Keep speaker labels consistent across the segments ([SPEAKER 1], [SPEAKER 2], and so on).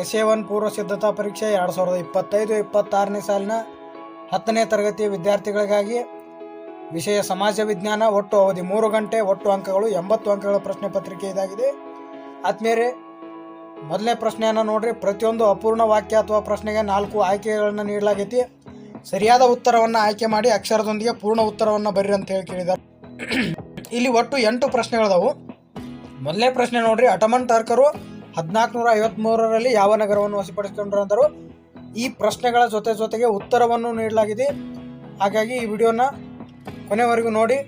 [SPEAKER 1] S A one ಪೂರ್ವ ಸಿದ್ಧತಾ ಪರೀಕ್ಷೆ ಎರಡು ಸಾವಿರದ ಇಪ್ಪತ್ತೈದು, ಇಪ್ಪತ್ತಾರನೇ ಸಾಲಿನ ಹತ್ತನೇ ತರಗತಿಯ ವಿದ್ಯಾರ್ಥಿಗಳಿಗಾಗಿ ವಿಷಯ ಸಮಾಜ ವಿಜ್ಞಾನ ಒಟ್ಟು ಅವಧಿ ಮೂರು ಗಂಟೆ, ಒಟ್ಟು ಅಂಕಗಳು ಎಂಬತ್ತು ಅಂಕಗಳ ಪ್ರಶ್ನೆ ಪತ್ರಿಕೆ ಇದಾಗಿದೆ. ಆದ್ಮೇಲೆ ಮೊದಲನೇ ಪ್ರಶ್ನೆಯನ್ನು ನೋಡ್ರಿ. ಪ್ರತಿಯೊಂದು ಅಪೂರ್ಣ ವಾಕ್ಯ ಅಥವಾ ಪ್ರಶ್ನೆಗೆ ನಾಲ್ಕು ಆಯ್ಕೆಗಳನ್ನು ನೀಡಲಾಗೈತಿ. ಸರಿಯಾದ ಉತ್ತರವನ್ನು ಆಯ್ಕೆ ಮಾಡಿ ಅಕ್ಷರದೊಂದಿಗೆ ಪೂರ್ಣ ಉತ್ತರವನ್ನು ಬರ್ರಿ ಅಂತ ಹೇಳಿ ಕೇಳಿದ್ದಾರೆ ಇಲ್ಲಿ ಒಟ್ಟು ಎಂಟು ಪ್ರಶ್ನೆಗಳದಾವು. ಮೊದಲನೇ ಪ್ರಶ್ನೆ ನೋಡ್ರಿ. ಅಟಮನ್ ಟರ್ಕರು ಹದಿನಾಲ್ಕು ನೂರ ಐವತ್ಮೂರರಲ್ಲಿ ಯಾವ ನಗರವನ್ನು ವಶಪಡಿಸಿಕೊಂಡ್ರು ಅಂದರು ಈ ಪ್ರಶ್ನೆಗಳ ಜೊತೆ ಜೊತೆಗೆ ಉತ್ತರವನ್ನು ನೀಡಲಾಗಿದೆ. ಹಾಗಾಗಿ ಈ ವಿಡಿಯೋನ ಕೊನೆವರೆಗೂ ನೋಡಿ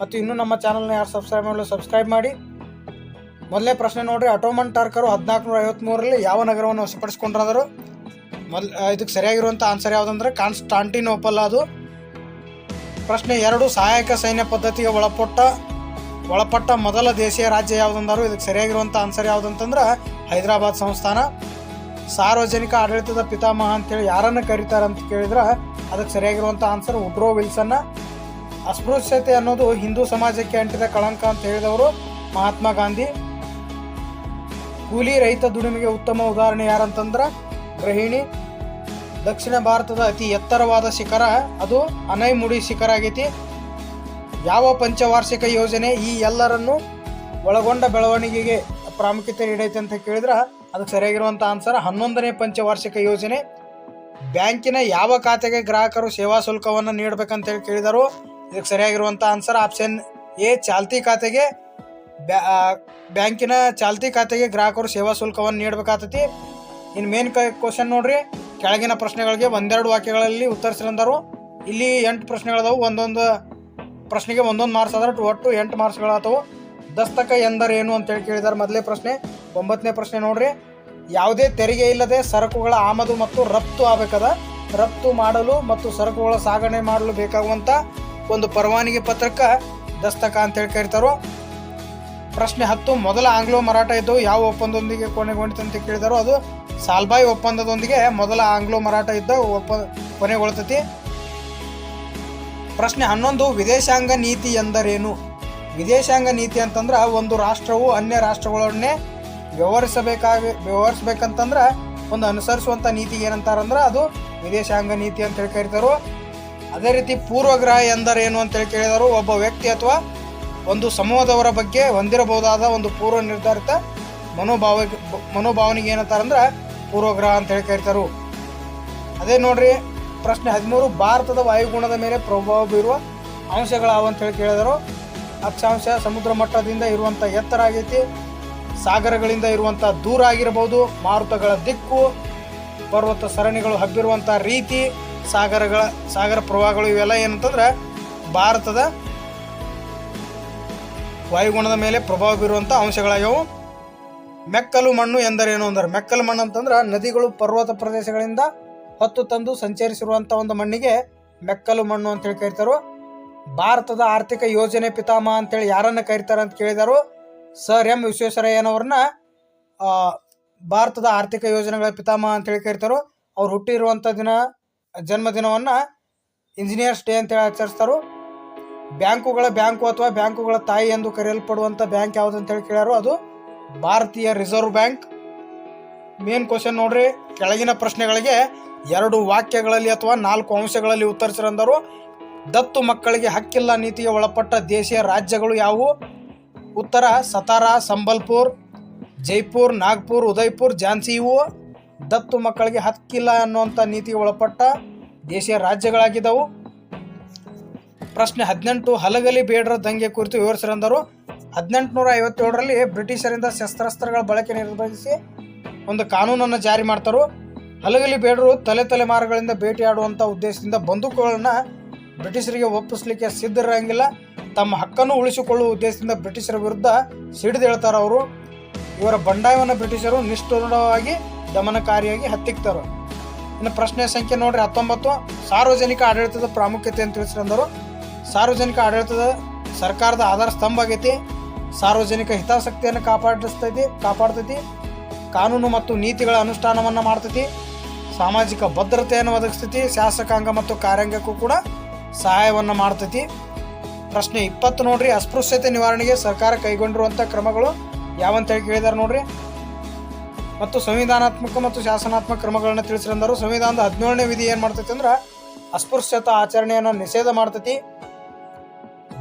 [SPEAKER 1] ಮತ್ತು ಇನ್ನೂ ನಮ್ಮ ಚಾನಲ್ನ ಯಾರು ಸಬ್ಸ್ಕ್ರೈಬ್ ಮಾಡಲು ಸಬ್ಸ್ಕ್ರೈಬ್ ಮಾಡಿ. ಮೊದಲೇ ಪ್ರಶ್ನೆ ನೋಡಿರಿ, ಅಟೋಮನ್ ಟಾರ್ಕರು ಹದಿನಾಲ್ಕು ನೂರ ಐವತ್ಮೂರರಲ್ಲಿ ಯಾವ ನಗರವನ್ನು ವಶಪಡಿಸಿಕೊಂಡ್ರಂದರು ಮೊದಲು ಇದಕ್ಕೆ ಸರಿಯಾಗಿರುವಂಥ ಆನ್ಸರ್ ಯಾವುದಂದ್ರೆ ಕಾನ್ಸ್ಟಾಂಟಿನೋಪಲ್ ಅದು. ಪ್ರಶ್ನೆ ಎರಡು, ಸಹಾಯಕ ಸೈನ್ಯ ಪದ್ಧತಿಗೆ ಒಳಪಟ್ಟ ಒಳಪಟ್ಟ ಮೊದಲ ದೇಶೀಯ ರಾಜ್ಯ ಯಾವುದಂದರು? ಇದಕ್ಕೆ ಸರಿಯಾಗಿರುವಂಥ ಆನ್ಸರ್ ಯಾವುದಂತಂದ್ರೆ ಹೈದರಾಬಾದ್ ಸಂಸ್ಥಾನ. ಸಾರ್ವಜನಿಕ ಆಡಳಿತದ ಪಿತಾಮಹ ಅಂತೇಳಿ ಯಾರನ್ನು ಕರೀತಾರೆ ಅಂತ ಕೇಳಿದ್ರೆ ಅದಕ್ಕೆ ಸರಿಯಾಗಿರುವಂಥ ಆನ್ಸರ್ ಉಡ್ರೋ ವಿಲ್ಸನ್ನ. ಅಸ್ಪೃಶ್ಯತೆ ಅನ್ನೋದು ಹಿಂದೂ ಸಮಾಜಕ್ಕೆ ಅಂಟಿದ ಕಳಂಕ ಅಂತ ಹೇಳಿದವರು ಮಹಾತ್ಮ ಗಾಂಧಿ. ಕೂಲಿ ರೈತ ದುಡಿಮೆಗೆ ಉತ್ತಮ ಉದಾಹರಣೆ ಯಾರಂತಂದ್ರೆ ಗೃಹಿಣಿ. ದಕ್ಷಿಣ ಭಾರತದ ಅತಿ ಎತ್ತರವಾದ ಶಿಖರ ಅದು ಅನೈಮುಡಿ ಶಿಖರ ಆಗೈತಿ. ಯಾವ ಪಂಚವಾರ್ಷಿಕ ಯೋಜನೆ ಈ ಎಲ್ಲರನ್ನು ಒಳಗೊಂಡ ಬೆಳವಣಿಗೆಗೆ ಪ್ರಾಮುಖ್ಯತೆ ನೀಡೈತೆ ಅಂತ ಕೇಳಿದ್ರೆ ಅದಕ್ಕೆ ಸರಿಯಾಗಿರುವಂಥ ಆನ್ಸರ್ ಹನ್ನೊಂದನೇ ಪಂಚವಾರ್ಷಿಕ ಯೋಜನೆ. ಬ್ಯಾಂಕಿನ ಯಾವ ಖಾತೆಗೆ ಗ್ರಾಹಕರು ಸೇವಾ ಶುಲ್ಕವನ್ನು ನೀಡಬೇಕಂತ ಹೇಳಿ ಕೇಳಿದರು. ಇದಕ್ಕೆ ಸರಿಯಾಗಿರುವಂಥ ಆನ್ಸರ್ ಆಪ್ಷನ್ ಎ, ಚಾಲ್ತಿ ಖಾತೆಗೆ. ಬ್ಯಾ ಬ್ಯಾಂಕಿನ ಚಾಲ್ತಿ ಖಾತೆಗೆ ಗ್ರಾಹಕರು ಸೇವಾ ಶುಲ್ಕವನ್ನು ನೀಡಬೇಕಾಗ್ತೈತಿ ಇನ್ನು ಮೇನ್ ಕ್ವಶನ್ ನೋಡ್ರಿ. ಕೆಳಗಿನ ಪ್ರಶ್ನೆಗಳಿಗೆ ಒಂದೆರಡು ವಾಕ್ಯಗಳಲ್ಲಿ ಉತ್ತರಿಸಿರಂದರು. ಇಲ್ಲಿ ಎಂಟು ಪ್ರಶ್ನೆಗಳದಾವು. ಒಂದೊಂದು ಪ್ರಶ್ನೆಗೆ ಒಂದೊಂದು ಮಾರ್ಕ್ಸ್ ಆದ್ರೆ ಒಟ್ಟು ಎಂಟು ಮಾರ್ಕ್ಸ್ಗಳಾತವು ದಸ್ತಕ ಎಂದರೇನು ಅಂತೇಳಿ ಕೇಳಿದ್ದಾರೆ ಮೊದಲೇ ಪ್ರಶ್ನೆ. ಒಂಬತ್ತನೇ ಪ್ರಶ್ನೆ ನೋಡ್ರಿ. ಯಾವುದೇ ತೆರಿಗೆ ಇಲ್ಲದೆ ಸರಕುಗಳ ಆಮದು ಮತ್ತು ರಫ್ತು ಆಗಬೇಕಾದ, ರಫ್ತು ಮಾಡಲು ಮತ್ತು ಸರಕುಗಳ ಸಾಗಣೆ ಮಾಡಲು ಬೇಕಾಗುವಂಥ ಒಂದು ಪರವಾನಗಿ ಪತ್ರಕ್ಕ ದಸ್ತಕ ಅಂತೇಳಿ ಕರೀತಾರೋ. ಪ್ರಶ್ನೆ ಹತ್ತು, ಮೊದಲ ಆಂಗ್ಲೋ ಮರಾಠ ಇದ್ದು ಯಾವ ಒಪ್ಪಂದದೊಂದಿಗೆ ಕೊನೆಗೊಂಡಿತು ಅಂತ ಕೇಳಿದಾರೋ ಅದು ಸಾಲ್ಬಾಯಿ ಒಪ್ಪಂದದೊಂದಿಗೆ ಮೊದಲ ಆಂಗ್ಲೋ ಮರಾಠ ಇದ್ದ ಒಪ್ಪ ಕೊನೆಗೊಳ್ತತಿ. ಪ್ರಶ್ನೆ ಹನ್ನೊಂದು, ವಿದೇಶಾಂಗ ನೀತಿ ಎಂದರೇನು? ವಿದೇಶಾಂಗ ನೀತಿ ಅಂತಂದ್ರೆ ಒಂದು ರಾಷ್ಟ್ರವು ಅನ್ಯ ರಾಷ್ಟ್ರಗಳನ್ನೇ ವ್ಯವಹರಿಸಬೇಕಾಗ, ವ್ಯವಹರಿಸ್ಬೇಕಂತಂದ್ರೆ ಒಂದು ಅನುಸರಿಸುವಂಥ ನೀತಿಗೆ ಏನಂತಾರಂದ್ರೆ ಅದು ವಿದೇಶಾಂಗ ನೀತಿ ಅಂತ ಹೇಳಿ ಕರೀತಾರೋ. ಅದೇ ರೀತಿ ಪೂರ್ವಗ್ರಹ ಎಂದರೇನು ಅಂತೇಳಿ ಕೇಳಿದರು. ಒಬ್ಬ ವ್ಯಕ್ತಿ ಅಥವಾ ಒಂದು ಸಮೂಹದವರ ಬಗ್ಗೆ ಹೊಂದಿರಬಹುದಾದ ಒಂದು ಪೂರ್ವ ನಿರ್ಧಾರಿತ ಮನೋಭಾವ, ಮನೋಭಾವನೆಗೆ ಏನಂತಾರಂದ್ರೆ ಪೂರ್ವಗ್ರಹ ಅಂತೇಳಿ ಕರೀತಾರೋ. ಅದೇ ನೋಡ್ರಿ ಪ್ರಶ್ನೆ ಹದಿಮೂರು, ಭಾರತದ ವಾಯುಗುಣದ ಮೇಲೆ ಪ್ರಭಾವ ಬೀರುವ ಅಂಶಗಳಾವು ಅಂತೇಳಿ ಕೇಳಿದರು. ಅಕ್ಷಾಂಶ ಸಮುದ್ರ ಮಟ್ಟದಿಂದ ಇರುವಂಥ ಎತ್ತರ ಆಗೈತಿ, ಸಾಗರಗಳಿಂದ ಇರುವಂಥ ದೂರ ಆಗಿರಬಹುದು, ಮಾರುತಗಳ ದಿಕ್ಕು, ಪರ್ವತ ಸರಣಿಗಳು ಹಬ್ಬಿರುವಂಥ ರೀತಿ, ಸಾಗರಗಳ, ಸಾಗರ ಪ್ರವಾಹಗಳು ಇವೆಲ್ಲ ಏನಂತಂದ್ರೆ ಭಾರತದ ವಾಯುಗುಣದ ಮೇಲೆ ಪ್ರಭಾವ ಬೀರುವಂಥ ಅಂಶಗಳಾಗ್ಯವು. ಮೆಕ್ಕಲು ಮಣ್ಣು ಎಂದರೇನು? ಅಂದ್ರೆ ಮೆಕ್ಕಲು ಮಣ್ಣು ಅಂತಂದ್ರೆ ನದಿಗಳು, ಪರ್ವತ ಪ್ರದೇಶಗಳಿಂದ ಹೊತ್ತು ತಂದು ಸಂಚರಿಸಿರುವಂಥ ಒಂದು ಮಣ್ಣಿಗೆ ಮೆಕ್ಕಲು ಮಣ್ಣು ಅಂತೇಳಿ ಕರೀತಾರೋ, ಭಾರತದ ಆರ್ಥಿಕ ಯೋಜನೆ ಪಿತಾಮಹ ಅಂತೇಳಿ ಯಾರನ್ನ ಕರೀತಾರೆ ಅಂತ ಕೇಳಿದಾರೋ, ಸರ್ ಎಂ ವಿಶ್ವೇಶ್ವರಯ್ಯನವ್ರನ್ನ ಭಾರತದ ಆರ್ಥಿಕ ಯೋಜನೆಗಳ ಪಿತಾಮಹ ಅಂತೇಳಿ ಕರೀತಾರೋ, ಅವ್ರು ಹುಟ್ಟಿರುವಂಥ ದಿನ, ಜನ್ಮದಿನವನ್ನು ಇಂಜಿನಿಯರ್ಸ್ ಡೇ ಅಂತೇಳಿ ಆಚರಿಸ್ತಾರೋ, ಬ್ಯಾಂಕುಗಳ ಬ್ಯಾಂಕು ಅಥವಾ ಬ್ಯಾಂಕುಗಳ ತಾಯಿ ಎಂದು ಕರೆಯಲ್ಪಡುವಂಥ ಬ್ಯಾಂಕ್ ಯಾವುದು ಅಂತೇಳಿ ಕೇಳ್ಯಾರೋ, ಅದು ಭಾರತೀಯ ರಿಸರ್ವ್ ಬ್ಯಾಂಕ್. ಮೇನ್ ಕ್ವಶನ್ ನೋಡ್ರಿ, ಕೆಳಗಿನ ಪ್ರಶ್ನೆಗಳಿಗೆ ಎರಡು ವಾಕ್ಯಗಳಲ್ಲಿ ಅಥವಾ ನಾಲ್ಕು ಅಂಶಗಳಲ್ಲಿ ಉತ್ತರಿಸಿರಂದರು. ದತ್ತು ಮಕ್ಕಳಿಗೆ ಹಕ್ಕಿಲ್ಲ ನೀತಿಗೆ ಒಳಪಟ್ಟ ದೇಶೀಯ ರಾಜ್ಯಗಳು ಯಾವುವು? ಉತ್ತರ, ಸತಾರಾ, ಸಂಬಲ್ಪುರ್, ಜೈಪುರ್, ನಾಗ್ಪುರ್, ಉದಯ್ಪುರ್, ಝಾನ್ಸಿ ಇವು. ದತ್ತು ಮಕ್ಕಳಿಗೆ ಹಕ್ಕಿಲ್ಲ ಅನ್ನುವಂಥ ನೀತಿಗೆ ಒಳಪಟ್ಟ ದೇಶೀಯ ರಾಜ್ಯಗಳಾಗಿದ್ದವು. ಪ್ರಶ್ನೆ ಹದಿನೆಂಟು, ಹಲಗಲಿ ಬೇಡರ ದಂಗೆ ಕುರಿತು ವಿವರಿಸಿರಂದರು. ಹದಿನೆಂಟುನೂರ ಐವತ್ತೇಳರಲ್ಲಿ ಬ್ರಿಟಿಷರಿಂದ ಶಸ್ತ್ರಾಸ್ತ್ರಗಳ ಬಳಕೆ ನಿರ್ಬಂಧಿಸಿ ಒಂದು ಕಾನೂನನ್ನು ಜಾರಿ ಮಾಡ್ತಾರೋ, ಹಲಗಲಿ ಬೇಡರು ತಲೆ ತಲೆಮಾರುಗಳಿಂದ ಭೇಟಿಯಾಡುವಂಥ ಉದ್ದೇಶದಿಂದ ಬಂದೂಕುಗಳನ್ನು ಬ್ರಿಟಿಷರಿಗೆ ಒಪ್ಪಿಸ್ಲಿಕ್ಕೆ ಸಿದ್ಧರಂಗಿಲ್ಲ ತಮ್ಮ ಹಕ್ಕನ್ನು ಉಳಿಸಿಕೊಳ್ಳುವ ಉದ್ದೇಶದಿಂದ ಬ್ರಿಟಿಷರ ವಿರುದ್ಧ ಸಿಡಿದೇಳ್ತಾರೆ ಅವರು. ಇವರ ಬಂಡಾಯವನ್ನು ಬ್ರಿಟಿಷರು ನಿಷ್ಠುರವಾಗಿ ದಮನಕಾರಿಯಾಗಿ ಹತ್ತಿಕ್ತಾರೆ. ಇನ್ನು ಪ್ರಶ್ನೆ ಸಂಖ್ಯೆ ನೋಡ್ರಿ, ಹತ್ತೊಂಬತ್ತು. ಸಾರ್ವಜನಿಕ ಆಡಳಿತದ ಪ್ರಾಮುಖ್ಯತೆ ಅಂತ ತಿಳಿಸಿರಂದರು ಸಾರ್ವಜನಿಕ ಆಡಳಿತದ ಸರ್ಕಾರದ ಆಧಾರ ಸ್ತಂಭ ಆಗೈತಿ. ಸಾರ್ವಜನಿಕ ಹಿತಾಸಕ್ತಿಯನ್ನು ಕಾಪಾಡಿಸ್ತೈತಿ ಕಾಪಾಡ್ತೈತಿ. ಕಾನೂನು ಮತ್ತು ನೀತಿಗಳ ಅನುಷ್ಠಾನವನ್ನು ಮಾಡ್ತೈತಿ. ಸಾಮಾಜಿಕ ಭದ್ರತೆಯನ್ನು ಒದಗಿಸ್ತೈತಿ. ಶಾಸಕಾಂಗ ಮತ್ತು ಕಾರ್ಯಾಂಗಕ್ಕೂ ಕೂಡ ಸಹಾಯವನ್ನು ಮಾಡ್ತೈತಿ. ಪ್ರಶ್ನೆ ಇಪ್ಪತ್ತು ನೋಡ್ರಿ, ಅಸ್ಪೃಶ್ಯತೆ ನಿವಾರಣೆಗೆ ಸರ್ಕಾರ ಕೈಗೊಂಡಿರುವಂಥ ಕ್ರಮಗಳು ಯಾವಂತೇಳಿ ಕೇಳಿದಾರೆ ನೋಡ್ರಿ? ಮತ್ತು ಸಂವಿಧಾನಾತ್ಮಕ ಮತ್ತು ಶಾಸನಾತ್ಮಕ ಕ್ರಮಗಳನ್ನು ತಿಳಿಸಿರಂದರು. ಸಂವಿಧಾನದ ಹದಿನೇಳನೇ ವಿಧಿ ಏನು ಮಾಡ್ತೈತಿ ಅಂದ್ರೆ, ಅಸ್ಪೃಶ್ಯತಾ ಆಚರಣೆಯನ್ನು ನಿಷೇಧ ಮಾಡ್ತೈತಿ.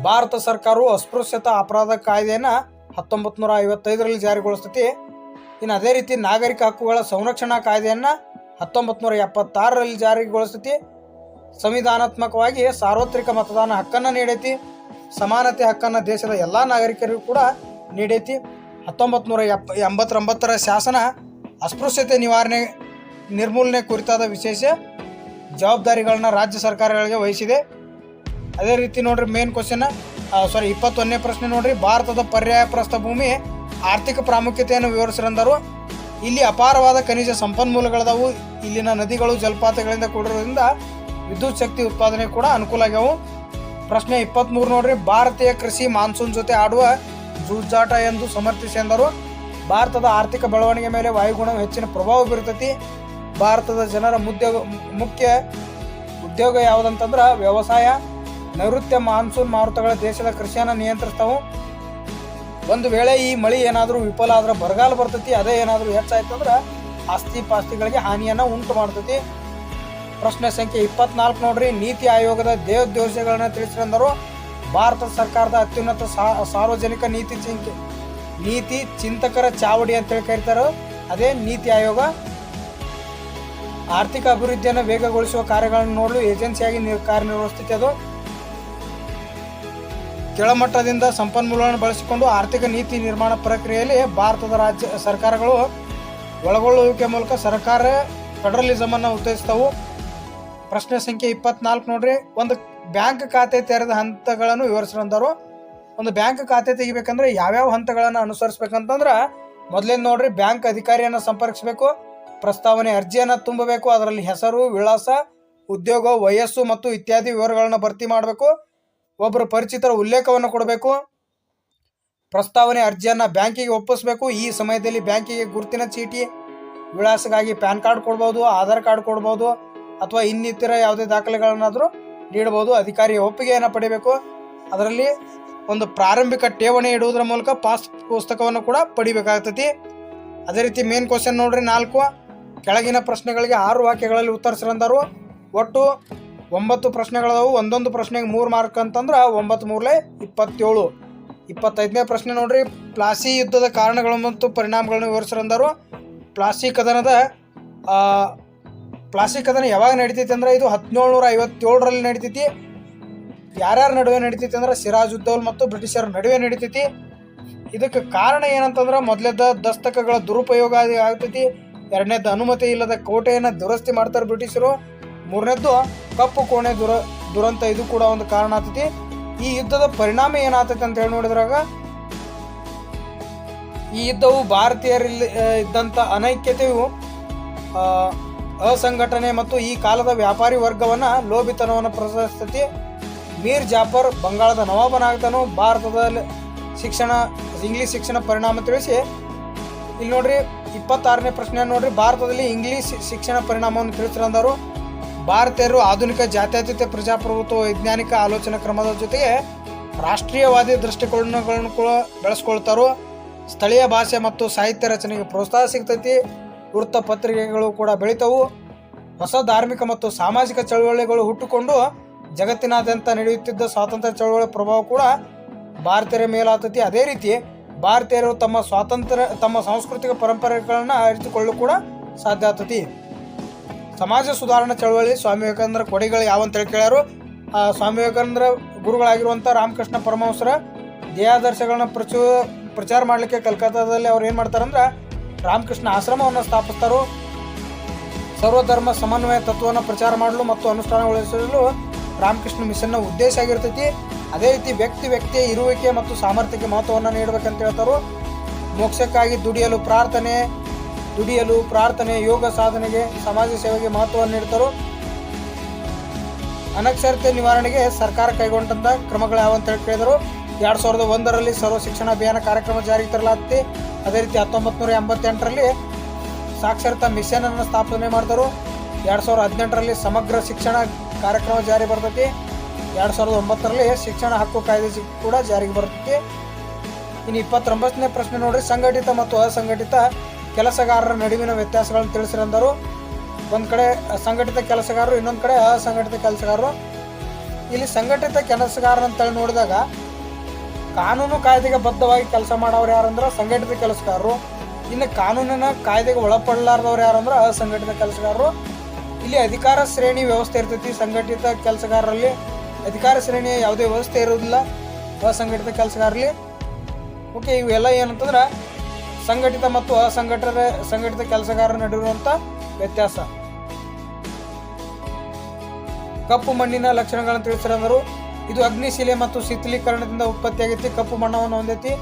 [SPEAKER 1] ಭಾರತ ಸರ್ಕಾರವು ಅಸ್ಪೃಶ್ಯತಾ ಅಪರಾಧ ಕಾಯ್ದೆಯನ್ನು ಹತ್ತೊಂಬತ್ತು ನೂರ ಐವತ್ತೈದರಲ್ಲಿ ಜಾರಿಗೊಳಿಸ್ತೈತಿ. ಇನ್ನು ಅದೇ ರೀತಿ ನಾಗರಿಕ ಹಕ್ಕುಗಳ ಸಂರಕ್ಷಣಾ ಕಾಯ್ದೆಯನ್ನು ಹತ್ತೊಂಬತ್ತು ನೂರ ಎಪ್ಪತ್ತಾರರಲ್ಲಿ ಜಾರಿಗೊಳಿಸ್ತೈತಿ. ಸಂವಿಧಾನಾತ್ಮಕವಾಗಿ ಸಾರ್ವತ್ರಿಕ ಮತದಾನ ಹಕ್ಕನ್ನು ನೀಡೈತಿ. ಸಮಾನತೆ ಹಕ್ಕನ್ನು ದೇಶದ ಎಲ್ಲ ನಾಗರಿಕರಿಗೂ ಕೂಡ ನೀಡೈತಿ. ಹತ್ತೊಂಬತ್ತು ನೂರ ಎಪ್ಪ, ಎಂಬತ್ತೊಂಬತ್ತರ ಶಾಸನ ಅಸ್ಪೃಶ್ಯತೆ ನಿವಾರಣೆ, ನಿರ್ಮೂಲನೆ ಕುರಿತಾದ ವಿಶೇಷ ಜವಾಬ್ದಾರಿಗಳನ್ನ ರಾಜ್ಯ ಸರ್ಕಾರಗಳಿಗೆ ವಹಿಸಿದೆ. ಅದೇ ರೀತಿ ನೋಡ್ರಿ ಮೇನ್ ಕ್ವಶನ್ ಸಾರಿ ಇಪ್ಪತ್ತೊಂದನೇ ಪ್ರಶ್ನೆ ನೋಡ್ರಿ. ಭಾರತದ ಪರ್ಯಾಯ ಪ್ರಸ್ಥಭೂಮಿ ಆರ್ಥಿಕ ಪ್ರಾಮುಖ್ಯತೆಯನ್ನು ವಿವರಿಸಿರಂದರು. ಇಲ್ಲಿ ಅಪಾರವಾದ ಖನಿಜ ಸಂಪನ್ಮೂಲಗಳದಾವು. ಇಲ್ಲಿನ ನದಿಗಳು, ಜಲಪಾತಗಳಿಂದ ಕೂಡಿರೋದ್ರಿಂದ ವಿದ್ಯುತ್ ಶಕ್ತಿ ಉತ್ಪಾದನೆ ಕೂಡ ಅನುಕೂಲ ಆಗ್ಯಾವು. ಪ್ರಶ್ನೆ ಇಪ್ಪತ್ತ್ಮೂರು ನೋಡ್ರಿ, ಭಾರತೀಯ ಕೃಷಿ ಮಾನ್ಸೂನ್ ಜೊತೆ ಆಡುವ ಜೂಜಾಟ ಎಂದು ಸಮರ್ಥಿಸಿ ಎಂದರು. ಭಾರತದ ಆರ್ಥಿಕ ಬೆಳವಣಿಗೆ ಮೇಲೆ ವಾಯುಗುಣವು ಹೆಚ್ಚಿನ ಪ್ರಭಾವ ಬೀರುತ್ತೈತಿ. ಭಾರತದ ಜನರ ಮುದ್ಯೋಗ ಮುಖ್ಯ ಉದ್ಯೋಗ ಯಾವುದಂತಂದ್ರೆ ವ್ಯವಸಾಯ. ನೈಋತ್ಯ ಮಾನ್ಸೂನ್ ಮಾರುತಗಳ ದೇಶದ ಕೃಷಿಯನ್ನು ನಿಯಂತ್ರಿಸ್ತಾವು. ಒಂದು ವೇಳೆ ಈ ಮಳೆ ಏನಾದರೂ ವಿಫಲ ಆದ್ರೆ, ಬರಗಾಲ ಬರ್ತೈತಿ, ಅದೇ ಏನಾದರೂ ಹೆಚ್ಚಾಯ್ತಂದ್ರೆ ಆಸ್ತಿ ಪಾಸ್ತಿಗಳಿಗೆ ಹಾನಿಯನ್ನು ಉಂಟು ಮಾಡ್ತೈತಿ. ಪ್ರಶ್ನೆ ಸಂಖ್ಯೆ ಇಪ್ಪತ್ನಾಲ್ಕು ನೋಡ್ರಿ, ನೀತಿ ಆಯೋಗದ ದೇವೋದ್ದೇಶಗಳನ್ನ ತಿಳಿಸಿರಂದರು ಭಾರತ ಸರ್ಕಾರದ ಅತ್ಯುನ್ನತ ಸಾರ್ವಜನಿಕ ನೀತಿ ಚಿಂತೆ ನೀತಿ ಚಿಂತಕರ ಚಾವಡಿ ಅಂತೇಳಿ ಕರೀತಾರೆ. ಅದೇ ನೀತಿ ಆಯೋಗ. ಆರ್ಥಿಕ ಅಭಿವೃದ್ಧಿಯನ್ನು ವೇಗಗೊಳಿಸುವ ಕಾರ್ಯಗಳನ್ನು ನೋಡಲು ಏಜೆನ್ಸಿಯಾಗಿ ಕಾರ್ಯನಿರ್ವಹಿಸುತ್ತೆ ಅದು. ಕೆಳಮಟ್ಟದಿಂದ ಸಂಪನ್ಮೂಲಗಳನ್ನು ಬಳಸಿಕೊಂಡು ಆರ್ಥಿಕ ನೀತಿ ನಿರ್ಮಾಣ ಪ್ರಕ್ರಿಯೆಯಲ್ಲಿ ಭಾರತದ ರಾಜ್ಯ ಸರ್ಕಾರಗಳು ಒಳಗೊಳ್ಳುವಿಕೆ ಮೂಲಕ ಸರ್ಕಾರ ಫೆಡರಲಿಸಮನ್ನು ಉತ್ತೇಜಿಸ್ತವು ಪ್ರಶ್ನೆ ಸಂಖ್ಯೆ ಇಪ್ಪತ್ನಾಲ್ಕು ನೋಡ್ರಿ. ಒಂದು ಬ್ಯಾಂಕ್ ಖಾತೆ ತೆರೆದ ಹಂತಗಳನ್ನು ವಿವರಿಸಿರಂದರು ಒಂದು ಬ್ಯಾಂಕ್ ಖಾತೆ ತೆಗಿಬೇಕಂದ್ರೆ ಯಾವ್ಯಾವ ಹಂತಗಳನ್ನು ಅನುಸರಿಸ್ಬೇಕಂತಂದ್ರೆ ಮೊದಲೇ ನೋಡ್ರಿ ಬ್ಯಾಂಕ್ ಅಧಿಕಾರಿಯನ್ನು ಸಂಪರ್ಕಿಸಬೇಕು, ಪ್ರಸ್ತಾವನೆ ಅರ್ಜಿಯನ್ನು ತುಂಬಬೇಕು, ಅದರಲ್ಲಿ ಹೆಸರು, ವಿಳಾಸ, ಉದ್ಯೋಗ, ವಯಸ್ಸು ಮತ್ತು ಇತ್ಯಾದಿ ವಿವರಗಳನ್ನು ಭರ್ತಿ ಮಾಡಬೇಕು. ಒಬ್ಬರ ಪರಿಚಿತರ ಉಲ್ಲೇಖವನ್ನು ಕೊಡಬೇಕು. ಪ್ರಸ್ತಾವನೆ ಅರ್ಜಿಯನ್ನು ಬ್ಯಾಂಕಿಗೆ ಒಪ್ಪಿಸಬೇಕು. ಈ ಸಮಯದಲ್ಲಿ ಬ್ಯಾಂಕಿಗೆ ಗುರುತಿನ ಚೀಟಿ ವಿಳಾಸಗಾಗಿ ಪ್ಯಾನ್ ಕಾರ್ಡ್ ಕೊಡ್ಬೋದು, ಆಧಾರ್ ಕಾರ್ಡ್ ಕೊಡ್ಬೋದು, ಅಥವಾ ಇನ್ನಿತರ ಯಾವುದೇ ದಾಖಲೆಗಳನ್ನಾದರೂ ನೀಡಬಹುದು ಅಧಿಕಾರಿಯ ಒಪ್ಪಿಗೆಯನ್ನು ಪಡಿಬೇಕು. ಅದರಲ್ಲಿ ಒಂದು ಪ್ರಾರಂಭಿಕ ಠೇವಣಿ ಇಡುವುದರ ಮೂಲಕ ಪಾಸ್ ಪುಸ್ತಕವನ್ನು ಕೂಡ ಪಡಿಬೇಕಾಗ್ತತಿ. ಅದೇ ರೀತಿ ಮೇನ್ ಕ್ವಶನ್ ನೋಡ್ರಿ ನಾಲ್ಕು. ಕೆಳಗಿನ ಪ್ರಶ್ನೆಗಳಿಗೆ ಆರು ವಾಕ್ಯಗಳಲ್ಲಿ ಉತ್ತರಿಸಿರಂದರು. ಒಟ್ಟು ಒಂಬತ್ತು ಪ್ರಶ್ನೆಗಳದಾವು. ಒಂದೊಂದು ಪ್ರಶ್ನೆಗೆ ಮೂರು ಮಾರ್ಕ್ ಅಂತಂದ್ರೆ ಒಂಬತ್ತು ಮೂರಲೆ ಇಪ್ಪತ್ತೇಳು. ಇಪ್ಪತ್ತೈದನೇ ಪ್ರಶ್ನೆ ನೋಡ್ರಿ. ಪ್ಲಾಸಿ ಯುದ್ಧದ ಕಾರಣಗಳು ಮತ್ತು ಪರಿಣಾಮಗಳನ್ನು ವಿವರಿಸಿರಂದರು. ಪ್ಲಾಸಿ ಕದನದ ಪ್ಲಾಸಿ ಕದನ ಯಾವಾಗ ನಡೀತೈತಿ ಅಂದ್ರೆ ಇದು ಹದಿನೇಳುನೂರ ಐವತ್ತೇಳರಲ್ಲಿ ನಡೀತೈತಿ. ಯಾರ್ಯಾರ ನಡುವೆ ನಡೀತೈತಿ ಅಂದ್ರೆ ಸಿರಾಜ್ ಉದ್ದೌಲ್ ಮತ್ತು ಬ್ರಿಟಿಷರ ನಡುವೆ ನಡೀತೈತಿ. ಇದಕ್ಕೆ ಕಾರಣ ಏನಂತಂದ್ರೆ ಮೊದಲೇದ ದಸ್ತಕಗಳ ದುರುಪಯೋಗ ಆಗಿ ಆಗ್ತೈತಿ ಎರಡನೇದ್ದು ಅನುಮತಿ ಇಲ್ಲದ ಕೋಟೆಯನ್ನು ದುರಸ್ತಿ ಮಾಡ್ತಾರೆ ಬ್ರಿಟಿಷರು. ಮೂರನೇದ್ದು, ಕಪ್ಪು ಕೋಣೆ ದುರ, ದುರಂತ ಇದು ಕೂಡ ಒಂದು ಕಾರಣ ಆಗ್ತೈತಿ. ಈ ಯುದ್ಧದ ಪರಿಣಾಮ ಏನಾಗ್ತೈತಿ ಅಂತ ಹೇಳಿ ನೋಡಿದ್ರಾಗ, ಈ ಯುದ್ಧವು ಭಾರತೀಯರಲ್ಲಿ ಇದ್ದಂಥ ಅನೈಕ್ಯತೆಯು ಅಸಂಘಟನೆ ಮತ್ತು ಈ ಕಾಲದ ವ್ಯಾಪಾರಿ ವರ್ಗವನ್ನು ಲೋಭಿತನವನ್ನು ಪ್ರದರ್ಶಿಸ್ತತಿ. ಮೀರ್ ಜಾಫರ್ ಬಂಗಾಳದ ನವಾಬನಾಗ್ತಾನು ಭಾರತದಲ್ಲಿ ಶಿಕ್ಷಣ, ಇಂಗ್ಲಿಷ್ ಶಿಕ್ಷಣ ಪರಿಣಾಮ ತಿಳಿಸಿ, ಇಲ್ಲಿ ನೋಡ್ರಿ, ಇಪ್ಪತ್ತಾರನೇ ಪ್ರಶ್ನೆ ನೋಡ್ರಿ. ಭಾರತದಲ್ಲಿ ಇಂಗ್ಲಿಷ್ ಶಿಕ್ಷಣ ಪರಿಣಾಮವನ್ನು ತಿಳಿಸಿರಂದರು. ಭಾರತೀಯರು ಆಧುನಿಕ ಜಾತ್ಯತೀತ ಪ್ರಜಾಪ್ರಭುತ್ವ ವೈಜ್ಞಾನಿಕ ಆಲೋಚನಾ ಕ್ರಮದ ಜೊತೆಗೆ ರಾಷ್ಟ್ರೀಯವಾದಿ ದೃಷ್ಟಿಕೋನಗಳನ್ನು ಕೂಡ ಬೆಳೆಸ್ಕೊಳ್ತಾರೋ, ಸ್ಥಳೀಯ ಭಾಷೆ ಮತ್ತು ಸಾಹಿತ್ಯ ರಚನೆಗೆ ಪ್ರೋತ್ಸಾಹ ಸಿಗ್ತೈತಿ. ವೃತ್ತ ಪತ್ರಿಕೆಗಳು ಕೂಡ ಬೆಳಿತಾವು. ಹೊಸ ಧಾರ್ಮಿಕ ಮತ್ತು ಸಾಮಾಜಿಕ ಚಳವಳಿಗಳು ಹುಟ್ಟುಕೊಂಡು ಜಗತ್ತಿನಾದ್ಯಂತ ನಡೆಯುತ್ತಿದ್ದ ಸ್ವಾತಂತ್ರ್ಯ ಚಳವಳಿ ಪ್ರಭಾವ ಕೂಡ ಭಾರತೀಯರ ಮೇಲಾಗ್ತೈತಿ ಅದೇ ರೀತಿ ಭಾರತೀಯರು ತಮ್ಮ ಸ್ವಾತಂತ್ರ್ಯ, ತಮ್ಮ ಸಾಂಸ್ಕೃತಿಕ ಪರಂಪರೆಗಳನ್ನು ಅರಿತುಕೊಳ್ಳಲು ಕೂಡ ಸಾಧ್ಯ ಆಗ್ತೈತಿ ಸಮಾಜ ಸುಧಾರಣಾ ಚಳವಳಿ ಸ್ವಾಮಿ ವಿವೇಕಾನಂದರ ಕೊಡೆಗಳು ಯಾವಂತ ಹೇಳಿ ಕೇಳ್ಯಾರು. ಆ, ಸ್ವಾಮಿ ವಿವೇಕಾನಂದರ ಗುರುಗಳಾಗಿರುವಂಥ ರಾಮಕೃಷ್ಣ ಪರಮಹಂಸರ ದೇಹಾದರ್ಶಗಳನ್ನ ಪ್ರಚು, ಪ್ರಚಾರ ಮಾಡಲಿಕ್ಕೆ ಕಲ್ಕತ್ತಾದಲ್ಲಿ ಅವ್ರು ಏನು ಮಾಡ್ತಾರಂದ್ರೆ ರಾಮಕೃಷ್ಣ ಆಶ್ರಮವನ್ನು ಸ್ಥಾಪಿಸ್ತಾರೋ. ಸರ್ವಧರ್ಮ ಸಮನ್ವಯ ತತ್ವವನ್ನು ಪ್ರಚಾರ ಮಾಡಲು ಮತ್ತು ಅನುಷ್ಠಾನಗೊಳಿಸಲು ರಾಮಕೃಷ್ಣ ಮಿಷನ್ನ ಉದ್ದೇಶ ಆಗಿರ್ತೈತಿ. ಅದೇ ರೀತಿ ವ್ಯಕ್ತಿ ವ್ಯಕ್ತಿಯ ಇರುವಿಕೆ ಮತ್ತು ಸಾಮರ್ಥ್ಯಕ್ಕೆ ಮಹತ್ವವನ್ನು ನೀಡಬೇಕಂತ ಹೇಳ್ತಾರೋ. ಮೋಕ್ಷಕ್ಕಾಗಿ ದುಡಿಯಲು ಪ್ರಾರ್ಥನೆ ದುಡಿಯಲು, ಪ್ರಾರ್ಥನೆ, ಯೋಗ ಸಾಧನೆಗೆ, ಸಮಾಜ ಸೇವೆಗೆ ಮಹತ್ವವನ್ನು ನೀಡ್ತಾರೋ ಅನಕ್ಷರತೆ ನಿವಾರಣೆಗೆ ಸರ್ಕಾರ ಕೈಗೊಂಡಂತ ಕ್ರಮಗಳು ಯಾವ ಅಂತ ಹೇಳಿ ಕೇಳಿದರು. ಎರಡು ಸಾವಿರದ ಒಂದರಲ್ಲಿ ಸರ್ವ ಶಿಕ್ಷಣ ಅಭಿಯಾನ ಕಾರ್ಯಕ್ರಮ ಜಾರಿಗೆ ತರಲಾಗ್ತಿ. ಅದೇ ರೀತಿ ಹತ್ತೊಂಬತ್ತು ನೂರ ಎಂಬತ್ತೆಂಟರಲ್ಲಿ ಸಾಕ್ಷರತಾ ಮಿಷನ್ ಅನ್ನು ಸ್ಥಾಪನೆ ಮಾಡಿದರು ಎರಡು ಸಾವಿರದ ಹದಿನೆಂಟರಲ್ಲಿ ಸಮಗ್ರ ಶಿಕ್ಷಣ ಕಾರ್ಯಕ್ರಮ ಜಾರಿ ಬರ್ತೈತಿ. ಎರಡು ಸಾವಿರದ ಒಂಬತ್ತರಲ್ಲಿ ಶಿಕ್ಷಣ ಹಕ್ಕು ಕಾಯ್ದೆ ಕೂಡ ಜಾರಿಗೆ ಬರ್ತೈತಿ. ಇನ್ನು ಇಪ್ಪತ್ತೊಂಬತ್ತನೇ ಪ್ರಶ್ನೆ ನೋಡ್ರಿ. ಸಂಘಟಿತ ಮತ್ತು ಅಸಂಘಟಿತ ಕೆಲಸಗಾರರ ನಡುವಿನ ವ್ಯತ್ಯಾಸಗಳನ್ನು ತಿಳಿಸಿರಂದರು. ಒಂದು ಕಡೆ ಸಂಘಟಿತ ಕೆಲಸಗಾರರು, ಇನ್ನೊಂದು ಕಡೆ ಅಸಂಘಟಿತ ಕೆಲಸಗಾರರು. ಇಲ್ಲಿ ಸಂಘಟಿತ ಕೆಲಸಗಾರರಂತೇಳಿ ನೋಡಿದಾಗ ಕಾನೂನು ಕಾಯ್ದೆಗೆ ಬದ್ಧವಾಗಿ ಕೆಲಸ ಮಾಡೋರು ಯಾರಂದ್ರೆ ಸಂಘಟಿತ ಕೆಲಸಗಾರರು. ಇನ್ನು ಕಾನೂನಿನ ಕಾಯ್ದೆಗೆ ಒಳಪಡಲಾರ್ದವ್ರು ಯಾರಂದ್ರೆ ಅಸಂಘಟಿತ ಕೆಲಸಗಾರರು. ಇಲ್ಲಿ ಅಧಿಕಾರ ಶ್ರೇಣಿ ವ್ಯವಸ್ಥೆ ಇರ್ತೈತಿ. ಸಂಘಟಿತ ಕೆಲಸಗಾರರಲ್ಲಿ ಅಧಿಕಾರ ಶ್ರೇಣಿಯ ಯಾವುದೇ ವ್ಯವಸ್ಥೆ ಇರೋದಿಲ್ಲ ಅಸಂಘಟಿತ ಕೆಲಸಗಾರರಲ್ಲಿ. ಓಕೆ ಇವೆಲ್ಲ ಏನಂತಂದ್ರೆ ಸಂಘಟಿತ ಮತ್ತು ಅಸಂಘಟರ ಸಂಘಟಿತ ಕೆಲಸಗಾರರ ನಡುವಿರುವಂಥ ವ್ಯತ್ಯಾಸ. ಕಪ್ಪು ಮಣ್ಣಿನ ಲಕ್ಷಣಗಳನ್ನು ತಿಳಿಸಿರಂದರು ಇದು ಅಗ್ನಿಶಿಲೆ ಮತ್ತು ಶಿಥಿಲೀಕರಣದಿಂದ ಉತ್ಪತ್ತಿಯಾಗೈತಿ ಕಪ್ಪು ಮಣ್ಣವನ್ನು ಹೊಂದೈತಿ.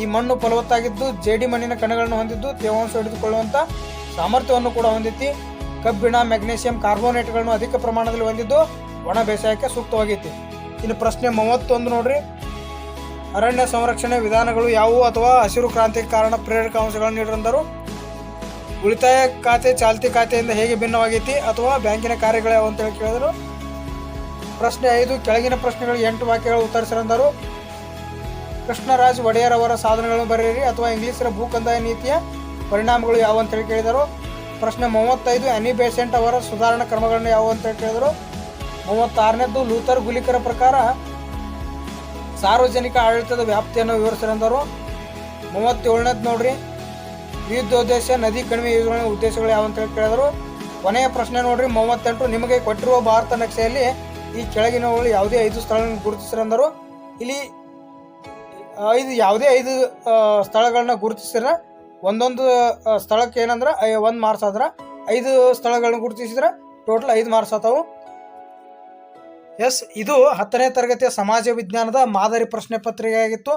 [SPEAKER 1] ಈ ಮಣ್ಣು ಫಲವತ್ತಾಗಿದ್ದು ಜೇಡಿ ಮಣ್ಣಿನ ಕಣಗಳನ್ನು ಹೊಂದಿದ್ದು ತೇವಾಂಶ ಹಿಡಿದುಕೊಳ್ಳುವಂಥ ಸಾಮರ್ಥ್ಯವನ್ನು ಕೂಡ ಹೊಂದೈತಿ. ಕಬ್ಬಿಣ ಮೆಗ್ನೀಷಿಯಂ ಕಾರ್ಬೋನೇಟ್ಗಳನ್ನು ಅಧಿಕ ಪ್ರಮಾಣದಲ್ಲಿ ಹೊಂದಿದ್ದು ಒಣ ಬೇಸಾಯಕ್ಕೆ ಸೂಕ್ತವಾಗೈತಿ. ಇನ್ನು ಪ್ರಶ್ನೆ ಮೂವತ್ತೊಂದು ನೋಡ್ರಿ. ಅರಣ್ಯ ಸಂರಕ್ಷಣೆ ವಿಧಾನಗಳು ಯಾವುವು ಅಥವಾ ಹಸಿರು ಕ್ರಾಂತಿಗೆ ಕಾರಣ ಪ್ರೇರಕ ಅಂಶಗಳನ್ನು ನೀಡಿರಂದರು ಉಳಿತಾಯ ಖಾತೆ ಚಾಲ್ತಿ ಖಾತೆಯಿಂದ ಹೇಗೆ ಭಿನ್ನವಾಗೈತಿ ಅಥವಾ ಬ್ಯಾಂಕಿನ ಕಾರ್ಯಗಳು ಯಾವ ಅಂತೇಳಿ ಕೇಳಿದರು. ಪ್ರಶ್ನೆ ಐದು, ಕೆಳಗಿನ ಪ್ರಶ್ನೆಗಳು ಎಂಟು ವಾಕ್ಯಗಳು ಉತ್ತರಿಸಿರಂದರು ಕೃಷ್ಣರಾಜ್ ಒಡೆಯರ್ ಅವರ ಸಾಧನೆಗಳನ್ನು ಬರೆಯಿರಿ ಅಥವಾ ಇಂಗ್ಲಿಷರ ಭೂಕಂದಾಯ ನೀತಿಯ ಪರಿಣಾಮಗಳು ಯಾವ ಅಂತೇಳಿ ಕೇಳಿದರು. ಪ್ರಶ್ನೆ ಮೂವತ್ತೈದು, ಅನಿ ಬೇಸೆಂಟ್ ಅವರ ಸುಧಾರಣಾ ಕ್ರಮಗಳನ್ನು ಯಾವುವು ಅಂತೇಳಿ ಕೇಳಿದರು. ಮೂವತ್ತಾರನೇದ್ದು ಲೂಥರ್ ಗುಲಿಕರ ಪ್ರಕಾರ ಸಾರ್ವಜನಿಕ ಆಡಳಿತದ ವ್ಯಾಪ್ತಿಯನ್ನು ವಿವರಿಸಿರಂದರು. ಮೂವತ್ತೇಳನೇದು ನೋಡ್ರಿ. ವಿವಿಧೋದ್ದೇಶ ನದಿ ಕಣಿವೆ ಯೋಜನೆ ಉದ್ದೇಶಗಳು ಯಾವ ಹೇಳಿ ಕೇಳಿದರು. ಕೊನೆಯ ಪ್ರಶ್ನೆ ನೋಡ್ರಿ. ಮೂವತ್ತೆಂಟು ನಿಮಗೆ ಕೊಟ್ಟಿರುವ ಭಾರತ ನಕ್ಷೆಯಲ್ಲಿ ಈ ಕೆಳಗಿನವುಗಳು ಯಾವುದೇ ಐದು ಸ್ಥಳಗಳನ್ನು ಗುರುತಿಸಿರಂದರು. ಇಲ್ಲಿ ಐದು ಯಾವುದೇ ಐದು ಸ್ಥಳಗಳನ್ನ ಗುರುತಿಸಿರ ಒಂದೊಂದು ಸ್ಥಳಕ್ಕೆ ಏನಂದ್ರೆ ಒಂದು ಮಾರ್ಕ್ಸ್ ಆದ್ರೆ ಐದು ಸ್ಥಳಗಳನ್ನ ಗುರುತಿಸಿದ್ರೆ. ಟೋಟಲ್ ಐದು ಮಾರ್ಕ್ಸ್ ಆತಾವು. ಎಸ್ ಇದು ಹತ್ತನೇ ತರಗತಿಯ ಸಮಾಜ ವಿಜ್ಞಾನದ ಮಾದರಿ ಪ್ರಶ್ನೆ ಪತ್ರಿಕೆ ಆಗಿತ್ತು